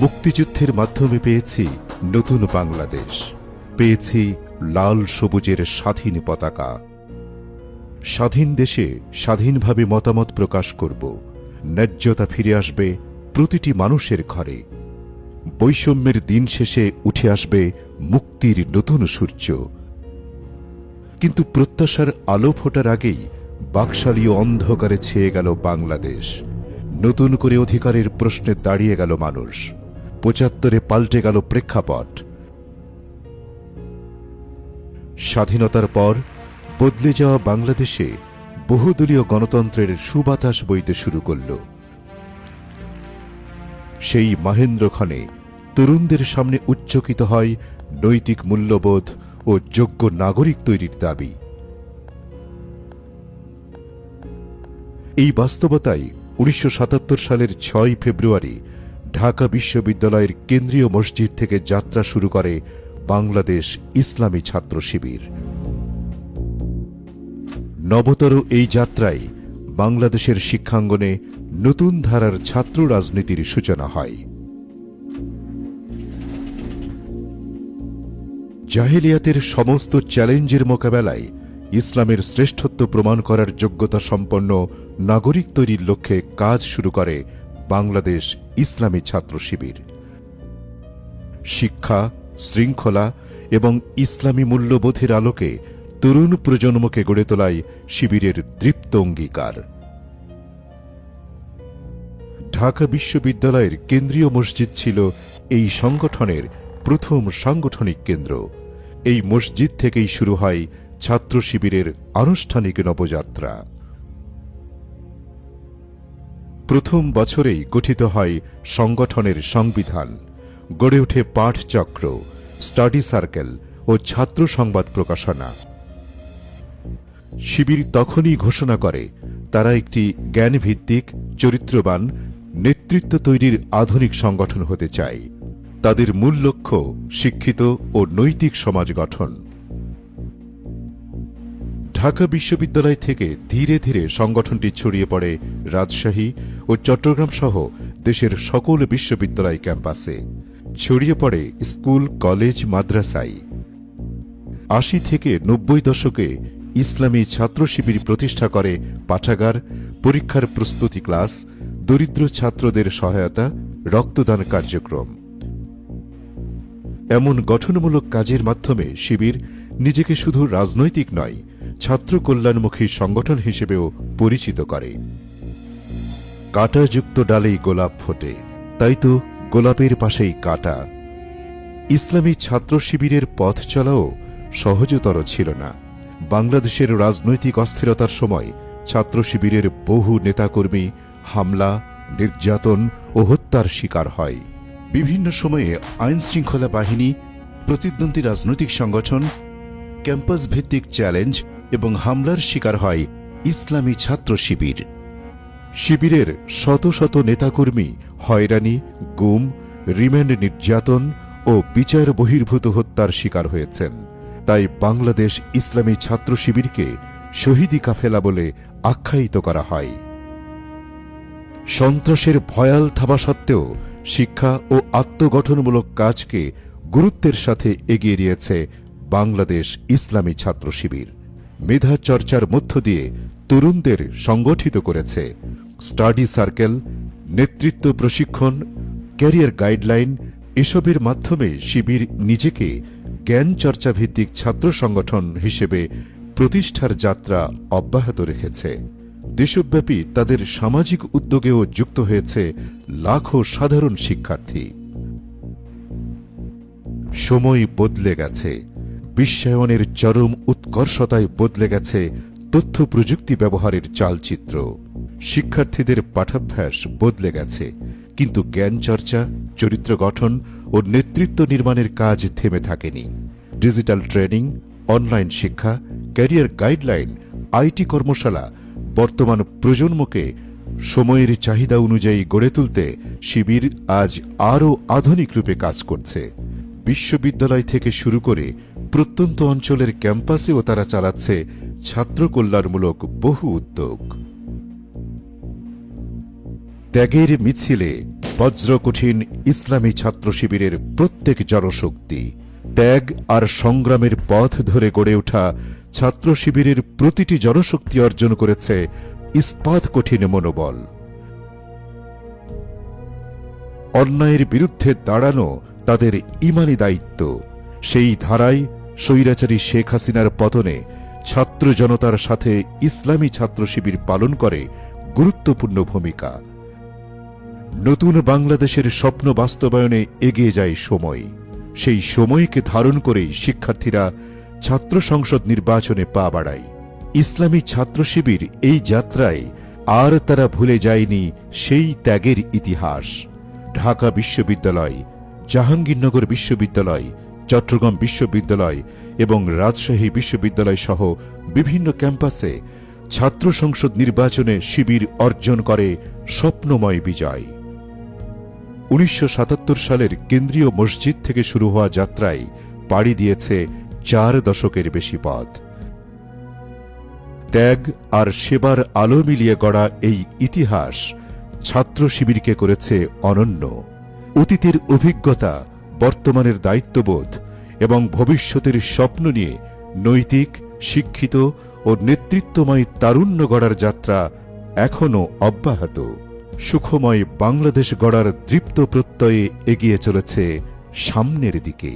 মুক্তিযুদ্ধের মাধ্যমে পেয়েছি নতুন বাংলাদেশ। পেয়েছি লাল সবুজের স্বাধীন পতাকা। স্বাধীন দেশে স্বাধীনভাবে মতামত প্রকাশ করব। ন্যায্যতা ফিরে আসবে প্রতিটি মানুষের ঘরে। বৈষম্যের দিন শেষে উঠে আসবে মুক্তির নতুন সূর্য। কিন্তু প্রত্যাশার আলো ফোটার আগেই বাকশালী অন্ধকারে ছেয়ে গেল বাংলাদেশ। নতুন করে অধিকারের প্রশ্নে দাঁড়িয়ে গেল মানুষ। পঁচাত্তরে পাল্টে গেল প্রেক্ষাপট। স্বাধীনতার পর বদলে যাওয়া বাংলাদেশে বহুদলীয় গণতন্ত্রের সুবাতাস বইতে শুরু করল। সেই মাহেন্দ্রক্ষণে তরুণদের সামনে উচ্চকিত হয় নৈতিক মূল্যবোধ ও যোগ্য নাগরিক তৈরির দাবি। এই বাস্তবতায় উনিশশো সাতাত্তর সালের ছয় ফেব্রুয়ারি ঢাকা বিশ্ববিদ্যালয়ের কেন্দ্রীয় মসজিদ থেকে যাত্রা শুরু করে বাংলাদেশ ইসলামী ছাত্র শিবির। নবতর এই যাত্রায় বাংলাদেশের শিক্ষাঙ্গনে নতুন ধারার ছাত্র রাজনীতির সূচনা হয়। জাহেলিয়াতের সমস্ত চ্যালেঞ্জের মোকাবেলায় ইসলামের শ্রেষ্ঠত্ব প্রমাণ করার যোগ্যতা সম্পন্ন নাগরিক তৈরির লক্ষ্যে কাজ শুরু করে বাংলাদেশ ইসলামী ছাত্র শিবির। শিক্ষা, শৃঙ্খলা এবং ইসলামী মূল্যবোধের আলোকে তরুণ প্রজন্মকে গড়ে তোলায় শিবিরের দৃপ্ত অঙ্গীকার। ঢাকা বিশ্ববিদ্যালয়ের কেন্দ্রীয় মসজিদ ছিল এই সংগঠনের প্রথম সাংগঠনিক কেন্দ্র। এই মসজিদ থেকেই শুরু হয় ছাত্র শিবিরের আনুষ্ঠানিক নবযাত্রা। প্রথম বছরেই গঠিত হয় সংগঠনের সংবিধান। গড়ে ওঠে পাঠচক্র, স্টাডি সার্কেল ও ছাত্র সংবাদ প্রকাশনা। শিবির তখনই ঘোষণা করে, তারা একটি জ্ঞানভিত্তিক, চরিত্রবান, নেতৃত্ব তৈরির আধুনিক সংগঠন হতে চায়। তাদের মূল লক্ষ্য শিক্ষিত ও নৈতিক সমাজ গঠন। ঢাকা বিশ্ববিদ্যালয় থেকে ধীরে ধীরে সংগঠনটি ছড়িয়ে পড়ে রাজশাহী ও চট্টগ্রাম সহ দেশের সকল বিশ্ববিদ্যালয় ক্যাম্পাসে ছড়িয়ে পড়ে স্কুল, কলেজ, মাদ্রাসায়। আশি থেকে নব্বই দশকে ইসলামী ছাত্র শিবির প্রতিষ্ঠা করে পাঠাগার, পরীক্ষার প্রস্তুতি ক্লাস, দরিদ্র ছাত্রদের সহায়তা, রক্তদান কার্যক্রম। এমন গঠনমূলক কাজের মাধ্যমে শিবির নিজেকে শুধু রাজনৈতিক নয়, ছাত্র কল্যাণমুখী সংগঠন হিসেবেও পরিচিত করে। কাঁটাযুক্ত ডালেই গোলাপ ফোটে। তাই তো গোলাপের পাশেই কাটা। ইসলামী ছাত্র শিবিরের পথ চলাও সহজতর ছিল না। বাংলাদেশের রাজনৈতিক অস্থিরতার সময় ছাত্র শিবিরের বহু নেতাকর্মী হামলা, নির্যাতন ও হত্যার শিকার হয়। বিভিন্ন সময়ে আইন শৃঙ্খলা বাহিনী, প্রতিদ্বন্দ্বী রাজনৈতিক সংগঠন ক্যাম্পাস ভিত্তিক চ্যালেঞ্জ এবং হামলার শিকার হয় ইসলামী ছাত্র শিবির। শিবিরের শত শত নেতাকর্মী হয়রানি, গুম, রিমান্ড নির্যাতন ও বিচার বহির্ভূত হত্যার শিকার হয়েছেন। তাই বাংলাদেশ ইসলামী ছাত্র শিবিরকে শহীদি কাফেলা বলে আখ্যায়িত করা হয়। সন্ত্রাসের ভয়াল থাবা সত্ত্বেও শিক্ষা ও আত্মগঠনমূলক কাজকে গুরুত্বের সাথে এগিয়ে নিয়েছে বাংলাদেশ ইসলামী ছাত্র শিবির। মেধা চর্চার মধ্য দিয়ে তরুণদের সংগঠিত করেছে। স্টাডি সার্কেল, নেতৃত্ব প্রশিক্ষণ, ক্যারিয়ার গাইডলাইন এসবের মাধ্যমে শিবির নিজেকে জ্ঞান চর্চা ভিত্তিক ছাত্র সংগঠন হিসেবে প্রতিষ্ঠার যাত্রা অব্যাহত রেখেছে। দেশব্যাপী তাদের সামাজিক উদ্যোগেও যুক্ত হয়েছে লাখো সাধারণ শিক্ষার্থী। সময় বদলে গেছে। বিশ্বায়নের চরম উৎকর্ষতায় বদলে গেছে তথ্য প্রযুক্তি ব্যবহারের চালচিত্র। শিক্ষার্থীদের পাঠাভ্যাস বদলে গেছে, কিন্তু জ্ঞান চর্চা, চরিত্র গঠন ও নেতৃত্ব নির্মাণের কাজ থেমে থাকেনি। ডিজিটাল ট্রেনিং, অনলাইন শিক্ষা, ক্যারিয়ার গাইডলাইন, আইটি কর্মশালা বর্তমান প্রজন্মকে সময়ের চাহিদা অনুযায়ী গড়ে তুলতে শিবির আজ আরও আধুনিক রূপে কাজ করছে। বিশ্ববিদ্যালয় থেকে শুরু করে প্রত্যন্ত অঞ্চলের ক্যাম্পাসেও তারা চালাচ্ছে ছাত্র কল্যাণমূলক বহু উদ্যোগ। ত্যাগের মিছিলে বজ্রকঠিন ইসলামী ছাত্র শিবিরের প্রত্যেক জনশক্তি ত্যাগ আর সংগ্রামের পথ ধরে গড়ে ওঠা ছাত্র শিবিরের প্রতিটি জনশক্তি অর্জন করেছে ইস্পাত কঠিন মনোবল। অন্যায়ের বিরুদ্ধে দাঁড়ানো তাদের ইমানি দায়িত্ব। সেই ধারায় স্বৈরাচারী শেখ হাসিনার পতনে ছাত্র জনতার সাথে ইসলামী ছাত্র শিবির পালন করে গুরুত্বপূর্ণ ভূমিকা। নতুন বাংলাদেশের স্বপ্ন বাস্তবায়নে এগিয়ে যায় সময়। সেই সময়কে ধারণ করেই শিক্ষার্থীরা ছাত্র সংসদ নির্বাচনে পা বাড়ায়। ইসলামী ছাত্র শিবির এই যাত্রায় আর তারা ভুলে যায়নি সেই ত্যাগের ইতিহাস। ঢাকা বিশ্ববিদ্যালয়, জাহাঙ্গীরনগর বিশ্ববিদ্যালয় চট্টগ্রাম বিশ্ববিদ্যালয় এবং রাজশাহী বিশ্ববিদ্যালয় সহ বিভিন্ন ক্যাম্পাসে ছাত্র সংসদ নির্বাচনে শিবির অর্জন করে স্বপ্নময় বিজয়। উনিশশো সাতাত্তর সালের কেন্দ্রীয় মসজিদ থেকে শুরু হওয়া যাত্রায় পাড়ি দিয়েছে চার দশকের বেশি পথ। ত্যাগ আর সেবার আলো মিলিয়ে গড়া এই ইতিহাস ছাত্র শিবিরকে করেছে অনন্য। অতীতের অভিজ্ঞতা বর্তমানের দায়িত্ববোধ এবং ভবিষ্যতের স্বপ্ন নিয়ে নৈতিক, শিক্ষিত ও নেতৃত্বময় তারুণ্য গড়ার যাত্রা এখনও অব্যাহত। সুখময় বাংলাদেশ গড়ার দৃপ্ত প্রত্যয়ে এগিয়ে চলেছে সামনের দিকে।